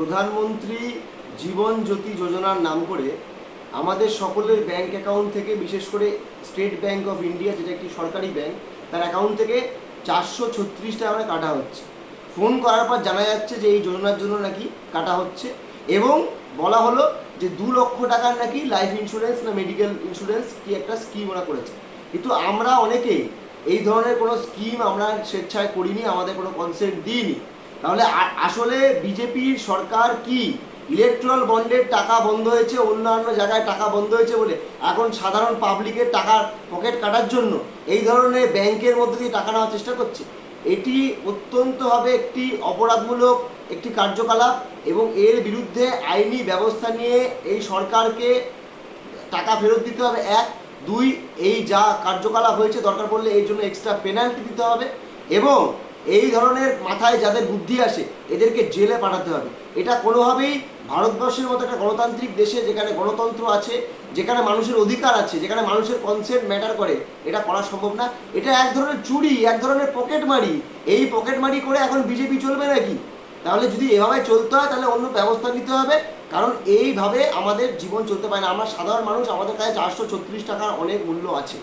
প্রধানমন্ত্রী জীবন জ্যোতি যোজনার নাম করে আমাদের সকলের ব্যাংক অ্যাকাউন্ট থেকে, বিশেষ করে স্টেট ব্যাংক অফ ইন্ডিয়া যেটা একটি সরকারি ব্যাংক তার অ্যাকাউন্ট থেকে চারশো ছত্রিশ টাকা কাটা হচ্ছে। ফোন করার পর জানা যাচ্ছে যে এই যোজনার জন্য নাকি কাটা হচ্ছে এবং বলা হলো যে দু লক্ষ টাকার নাকি লাইফ ইন্স্যুরেন্স না মেডিকেল ইন্স্যুরেন্স কি একটা স্কিম ওরা করেছে। কিন্তু আমরা অনেকেই এই ধরনের কোনো স্কিম আমরা স্বেচ্ছায় করিনি, আমাদের কোনো কনসেন্ট দিইনি। তাহলে আসলে বিজেপির সরকার কি? ইলেকট্রাল বন্ডের টাকা বন্ধ হয়েছে, অন্যান্য জায়গায় টাকা বন্ধ হয়েছে বলে এখন সাধারণ পাবলিকের টাকার পকেট কাটার জন্য এই ধরনের ব্যাংকের মধ্যে দিয়ে টাকা নেওয়ার চেষ্টা করছে। এটি অত্যন্তভাবে একটি অপরাধমূলক, একটি কার্যকলাপ এবং এর বিরুদ্ধে আইনি ব্যবস্থা নিয়ে এই সরকারকে টাকা ফেরত দিতে হবে। এক, দুই, এই যা কার্যকলাপ হয়েছে দরকার পড়লে এই জন্য এক্সট্রা পেনাল্টি দিতে হবে এবং এই ধরনের মাথায় যাদের বুদ্ধি আসে, এদেরকে জেলে পাঠাতে হবে। এটা কোনোভাবেই ভারতবর্ষের মতো একটা গণতান্ত্রিক দেশে যেখানে গণতন্ত্র আছে, যেখানে মানুষের অধিকার আছে, যেখানে মানুষের কনসেন্ট ম্যাটার করে, এটা করা সম্ভব না। এটা এক ধরনের চুরি, এক ধরনের পকেট মারি এই পকেট মারি করে এখন বিজেপি চলবে নাকি? তাহলে যদি এভাবে চলতে হয়, তাহলে অন্য ব্যবস্থা নিতে হবে। কারণ এইভাবে আমাদের জীবন চলতে পারে না। আমরা সাধারণ মানুষ, আমাদের কাছে চারশো ছত্রিশ টাকার অনেক মূল্য আছে।